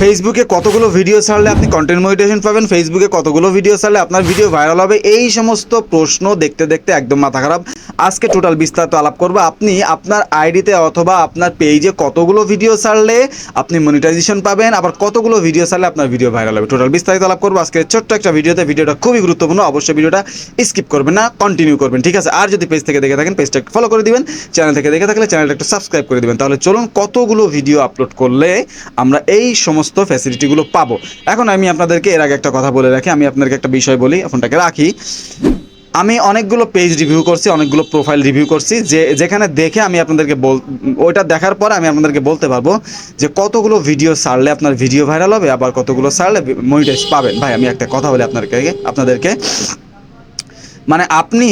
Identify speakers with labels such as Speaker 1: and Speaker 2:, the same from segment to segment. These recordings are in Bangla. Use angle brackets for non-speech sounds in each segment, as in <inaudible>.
Speaker 1: ফেসবুকে কতগুলো ভিডিও ছাড়লে আপনি কন্টেন্ট মনিটাইজেশন পাবেন? ফেসবুকে কতগুলো ভিডিও ছাড়লে আপনার ভিডিও ভাইরাল হবে? এই সমস্ত প্রশ্ন দেখতে দেখতে একদম মাথা খারাপ। আজকে টোটাল বিস্তারিত আলাপ করব। আপনি আপনার আইডিতে অথবা আপনার পেজে কতগুলো ভিডিও ছাড়লে আপনি মনিটাইজেশন পাবেন? আবার কতগুলো ভিডিও ছাড়লে আপনার ভিডিও ভাইরাল হবে? টোটাল বিস্তারিত আলাপ করব আজকে ছোট্ট একটা ভিডিওতে ভিডিওটা খুবই গুরুত্বপূর্ণ। অবশ্যই ভিডিওটা স্কিপ করবেন না। কন্টিনিউ করবেন। ঠিক আছে? আর যদি পেজ থেকে দেখে থাকেন পেজটা ফলো করে দিবেন। চ্যানেল থেকে দেখে থাকলে চ্যানেলটা একটু সাবস্ক্রাইব করে দিবেন। তাহলে চলুন কতগুলো ভিডিও আপলোড করলে আমরা এই সমস্ত ফ্যাসিলিটিগুলো পাবো। এখন আমি আপনাদেরকে এর আগে একটা কথা বলে রাখি। আমি আপনাদেরকে একটা বিষয় বলি, ফোনটাকে রাখি। আমি অনেকগুলো পেজ রিভিউ করছি, অনেকগুলো প্রোফাইল রিভিউ করছি, যে যেখানে দেখে আমি আপনাদেরকে বল ওইটা দেখার পর আমি আপনাদেরকে বলতে পারব যে কতগুলো ভিডিও সারলে আপনার ভিডিও ভাইরাল হবে, আবার কতগুলো সারলে মনিটাইজ পাবেন। ভাই, আমি একটা কথা বলি আপনাদেরকে আপনাদেরকে। মানে আপনি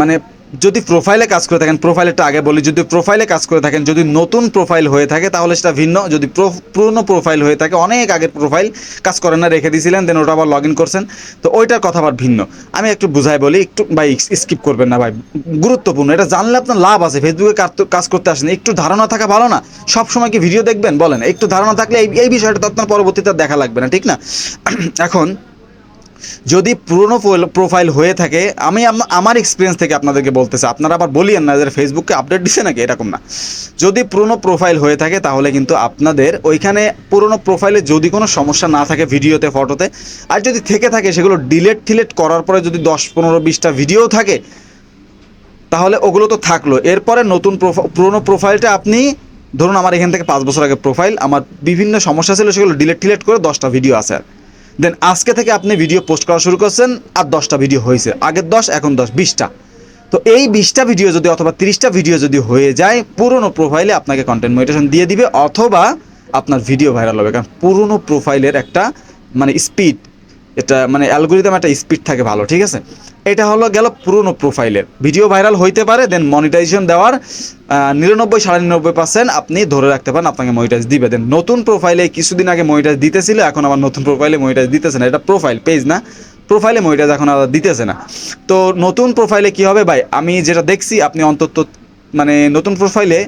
Speaker 1: মানে যদি প্রোফাইলে কাজ করে থাকেন প্রোফাইলটা আগে বলি, যদি প্রোফাইলে কাজ করে থাকেন, যদি নতুন প্রোফাইল হয়ে থাকে, তাহলে সেটা ভিন্ন। যদি পুরনো প্রোফাইল হয়ে থাকে, অনেক আগের প্রোফাইল কাজ করেন না, রেখে দিয়েছিলেন দেন ওটা আবার লগ ইন করছেন। তো ওইটার কথা আবার ভিন্ন। আমি একটু বুঝাই বলি, একটু ভাই স্কিপ করবেন না ভাই, গুরুত্বপূর্ণ। এটা জানলে আপনার লাভ আছে ফেসবুকে কাজ- করতে আসেন। একটু ধারণা থাকা ভালো না। সব সময় কি ভিডিও দেখবেন? বলেন, একটু ধারণা থাকলে এই বিষয়টা তো আপনার পরবর্তীতে দেখা লাগবে না, ঠিক না? <clears throat> এখন যদি পুরনো প্রোফাইল হয়ে থাকে, আমি আমার এক্সপিরিয়েন্স থেকে আপনাদেরকে বলতেছি, আপনারা আবার বলিয়েন না যে ফেসবুককে আপডেট দিছে নাকি, এরকম না। যদি পুরনো প্রোফাইল হয়ে থাকে, তাহলে কিন্তু আপনাদের ওইখানে পুরনো প্রোফাইলে যদি কোনো সমস্যা না থাকে ভিডিওতে, ফটোতে, আর যদি থেকে থাকে সেগুলো ডিলেট টিলেট করার পরে যদি দশ, পনেরো, বিশটা ভিডিও থাকে, তাহলে ওগুলো তো থাকল। এরপরে নতুন প্রোফা- পুরনো প্রোফাইলটা আপনি, ধরুন আমার এখান থেকে পাঁচ বছর আগে প্রোফাইল, আমার বিভিন্ন সমস্যা ছিল সেগুলো ডিলেট টিলেট করে দশটা ভিডিও আছে আর। দেন আজকে থেকে আপনি ভিডিও পোস্ট করা শুরু করছেন, আর দশটা ভিডিও হয়েছে। আগের দশ, এখন দশ, বিশটা। তো এই বিশটা ভিডিও যদি অথবা তিরিশটা ভিডিও যদি হয়ে যায়, পুরনো প্রোফাইলে আপনাকে কন্টেন্ট মোটিভেশন দিয়ে দিবে, অথবা আপনার ভিডিও ভাইরাল হবে। কারণ পুরনো প্রোফাইলের একটা মানে স্পিড এটা মানে অ্যালগোরিদম একটা স্পিড থাকে ভালো, ঠিক আছে? এটা হলো গেল পুরনো প্রোফাইলের ভিডিও ভাইরাল হইতে পারে দেন মনিটাইজেশন দেওয়ার নিরানব্বই, সাড়ে নিরানব্বই পার্সেন্ট আপনি ধরে রাখতে পারেন, আপনাকে মনিটাইজ দিবে। দেন নতুন প্রোফাইলে কিছুদিন আগে মনিটাইজ দিতেছিল, এখন আবার নতুন প্রোফাইলে মনিটাইজ দিতেছে না। এটা প্রোফাইল পেজ না প্রোফাইলে মনিটাইজ এখন আর দিতেছে না। তো নতুন প্রোফাইলে কি হবে ভাই? আমি যেটা দেখছি, আপনি অন্তত মানে নতুন প্রোফাইলে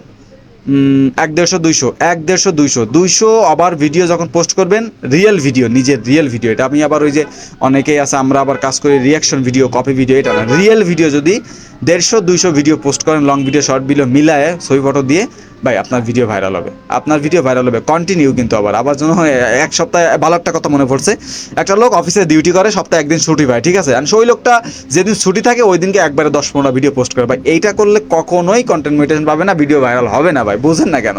Speaker 1: এক দেড়শো, দুইশো, এক দেড়শো, দুইশো। দুইশো আবার ভিডিও যখন পোস্ট করবেন রিয়েল ভিডিও নিজের রিয়েল ভিডিও এটা আমি আবার ওই যে অনেকেই আছে, আমরা আবার কাজ করি রিয়াকশন ভিডিও কপি ভিডিও এটা না। রিয়েল ভিডিও যদি দেড়শো, দুইশো ভিডিও পোস্ট করেন লং ভিডিও শর্ট ভিডিও মিলায় ছবি ফটো দিয়ে ভাই, আপনার ভিডিও ভাইরাল হবে। আপনার ভিডিও ভাইরাল হবে কন্টিনিউ কিন্তু আবার। আবার জন্য এক সপ্তাহে ভালো একটা কথা মনে পড়ছে। একটা লোক অফিসে ডিউটি করে, সপ্তাহে একদিন ছুটি পায়, ঠিক আছে? আর ওই লোকটা যেদিন ছুটি থাকে, ওই দিনকে একবারে দশ পনেরো ভিডিও পোস্ট করে। ভাই, এইটা করলে কখনোই কন্টেন্ট মেনটেন পাবে না ভিডিও ভাইরাল হবে না, ভাই। বুঝেন না কেন?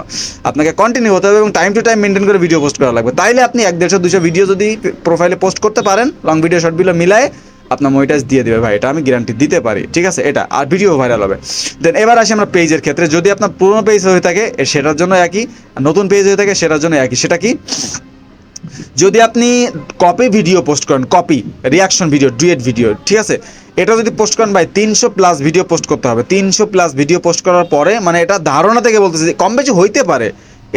Speaker 1: আপনাকে কন্টিনিউ হতে হবে এবং টাইম টু টাইম মেনটেন করে ভিডিও পোস্ট করা লাগবে। তাইলে আপনি এক, দেড়শো দুশো ভিডিও যদি প্রোফাইলে পোস্ট করতে পারেন লং ভিডিও শর্ট ভিডিও মিলায় আপনার মনিটাইজ দিয়ে দেবে ভাই, এটা আমি গ্যারান্টি দিতে পারি, ঠিক আছে? এটা, আর ভিডিও ভাইরাল হবে। দেন এবার আসি আমরা পেজের ক্ষেত্রে, যদি আপনার পুরোনো পেজ হয়ে থাকে সেটার জন্য একই নতুন পেজ হয়ে থাকে, সেটার জন্য একই। সেটা কি? যদি আপনি কপি ভিডিও পোস্ট করেন copy reaction video duet video ঠিক আছে? এটা যদি পোস্ট করেন ভাই, তিনশো প্লাস ভিডিও পোস্ট করতে হবে। তিনশো প্লাস ভিডিও পোস্ট করার পরে মানে এটা ধারণা থেকে বলতেছে কম বেশি হইতে পারে।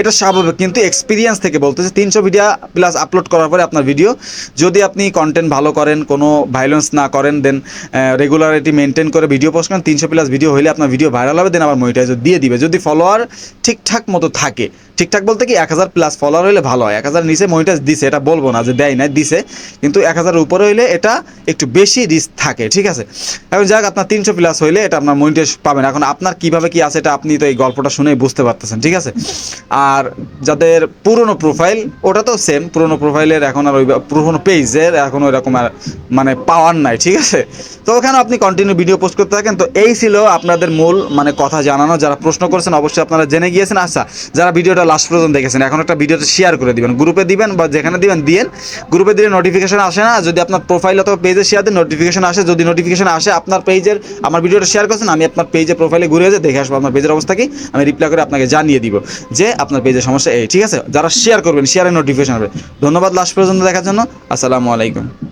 Speaker 1: এটা স্বাভাবিক, কিন্তু এক্সপিরিয়েন্স থেকে বলতেছে, তিনশো ভিডিও প্লাস আপলোড করার পরে আপনার ভিডিও যদি আপনি কন্টেন্ট ভালো করেন, কোনো ভাইলেন্স না করেন দেন রেগুলারিটি মেনটেন করে ভিডিও পোস্ট করেন, তিনশো প্লাস ভিডিও হইলে আপনার ভিডিও ভাইরাল হবে দেন আবার মনিটাইজ দিয়ে দিবে। যদি ফলোয়ার ঠিকঠাক মতো থাকে, ঠিকঠাক বলতে কি এক হাজার প্লাস ফলোয়ার হলে ভালো হয়, এক হাজার নিচে মনিটাইজ দিছে, এটা বলব না যে দেয় না দিছে, কিন্তু এক হাজারের উপরে হইলে এটা একটু বেশি রিস্ক থাকে, ঠিক আছে? এখন যাক, আপনার তিনশো প্লাস হইলে এটা আপনার মনিটাইজ পাবেন। এখন আপনার কীভাবে কি আছে, এটা আপনি তো এই গল্পটা শুনেই বুঝতে পারতেছেন, ঠিক আছে? আর যাদের পুরনো প্রোফাইল ওটা তো সেম পুরনো প্রোফাইলের এখন আর ওই পুরনো পেজের এখন ওই রকম আর মানে পাওয়ার নাই, ঠিক আছে? তো ওখানে আপনি কন্টিনিউ ভিডিও পোস্ট করতে থাকেন। তো এই ছিল আপনাদের মূল মানে কথা জানানো। যারা প্রশ্ন করেছেন, অবশ্যই আপনারা জেনে গিয়েছেন। আচ্ছা যারা ভিডিওটা লাস্ট পর্যন্ত দেখেছেন, এখন একটা ভিডিওটা শেয়ার করে দিবেন। গ্রুপে দিবেন বা যেখানে দিবেন দিয়েন গ্রুপে দিলে নোটিফিকেশন আসে না। যদি আপনার প্রোফাইল অথবা পেজে শেয়ার দেন নোটিফিকেশন আসে। যদি নোটিফিকেশন আসে আপনার পেজের আমার ভিডিওটা শেয়ার করছেন, আমি আপনার পেজে প্রোফাইলে ঘুরে যেয়ে দেখে আসব আপনার পেজের অবস্থা কি। আমি রিপ্লাই করে আপনাকে জানিয়ে দিব যে আপনার পেজের সমস্যা, এই ঠিক আছে? যারা শেয়ার করবেন শেয়ারের নোটিফিকেশন হবে। ধন্যবাদ লাস্ট পর্যন্ত দেখার জন্য। আসসালামু আলাইকুম।